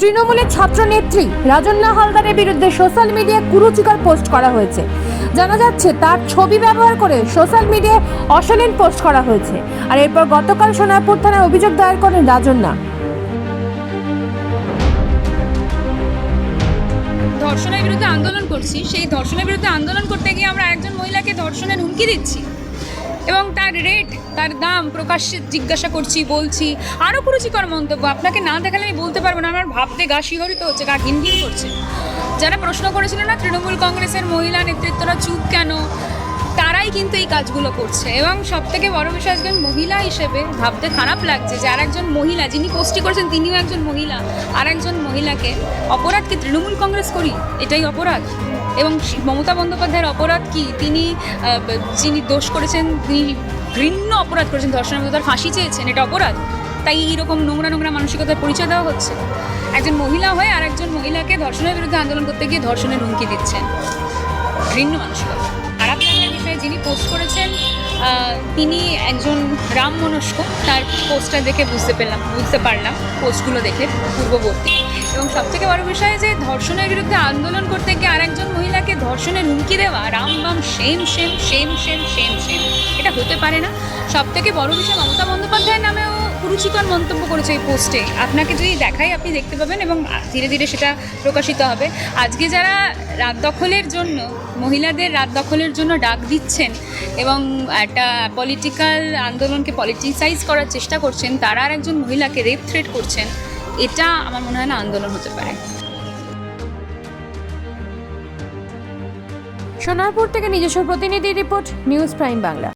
তৃণমূলের ছাত্র নেত্রী রাজন্না হালদারের বিরুদ্ধে সোশ্যাল মিডিয়ায় কুরুচিকর পোস্ট করা হয়েছে। জানা যাচ্ছে, তার ছবি ব্যবহার করে সোশ্যাল মিডিয়ায় অশালীন পোস্ট করা হয়েছে। আর এরপর গতকাল সোনারপুর থানায় অভিযোগ দায়ের করেন রাজন্না। ধর্ষণের বিরুদ্ধে আন্দোলন করছি, সেই ধর্ষণের বিরুদ্ধে আন্দোলন করতে গিয়ে আমরা একজন মহিলাকে ধর্ষণের হুমকি দিচ্ছি। এবং তার রেট তার দাম প্রকাশ্যে জিজ্ঞাসা করছি, বলছি। আরও কুরুচিকর মন্তব্য, আপনাকে না দেখালে আমি বলতে পারব না, আমার ভাবতে গা শিহরিত হচ্ছে, গা ঘিন ঘিন করছে। যারা প্রশ্ন করেছিলেন না, তৃণমূল কংগ্রেসের মহিলা নেতৃত্বরা চুপ কেন? তারাই কিন্তু এই কাজগুলো করছে। এবং সব থেকে বড় বিষয় একজন মহিলা হিসেবে ভাবতে খারাপ লাগছে যে আর একজন মহিলা, যিনি পোস্টটি করেছেন, তিনিও একজন মহিলা। আর একজন মহিলাকে অপরাধ কি তৃণমূল কংগ্রেস করি? এটাই অপরাধ। এবং মমতা বন্দ্যোপাধ্যায়ের অপরাধ কি? তিনি যিনি দোষ করেছেন, তিনি ঘৃণ্য অপরাধ করেছেন ধর্ষণের মধ্যে তার ফাঁসি চেয়েছেন, এটা অপরাধ। তাই এইরকম নোংরা নোংরা মানসিকতার পরিচয় দেওয়া হচ্ছে। একজন মহিলা হয়ে আর একজন মহিলাকে ধর্ষণের বিরুদ্ধে আন্দোলন করতে গিয়ে ধর্ষণের হুমকি দিচ্ছেন। ঘৃণ্য মানসিকতা। খারাপ লাগার বিষয়ে, যিনি পোস্ট করেছেন তিনি একজন রাম মনস্ক, তার পোস্টটা দেখে বুঝতে পেলাম, বুঝতে পারলাম, পোস্টগুলো দেখে পূর্ববর্তী। এবং সবথেকে বড় বিষয় যে ধর্ষণের বিরুদ্ধে আন্দোলন ধর্ষণের হুমকি দেওয়া, রাম বাম, same same same same same same. এটা হতে পারে না। সব থেকে বড় বিষয় মমতা বন্দ্যোপাধ্যায়ের নামেও কুরুচিকর মন্তব্য করেছে এই পোস্টে। আপনাকে যদি দেখাই, আপনি দেখতে পাবেন এবং ধীরে ধীরে সেটা প্রকাশিত হবে। আজকে যারা রাত দখলের জন্য, মহিলাদের রাত দখলের জন্য ডাক দিচ্ছেন এবং একটা পলিটিক্যাল আন্দোলনকে পলিটিসাইজ করার চেষ্টা করছেন, তারা আর একজন মহিলাকে রেপ থ্রেট করছেন, এটা আমার মনে হয় না আন্দোলন হতে পারে। সোনারপুর থেকে নিজস্ব প্রতিনিধি রিপোর্ট নিউজ প্রাইম বাংলা।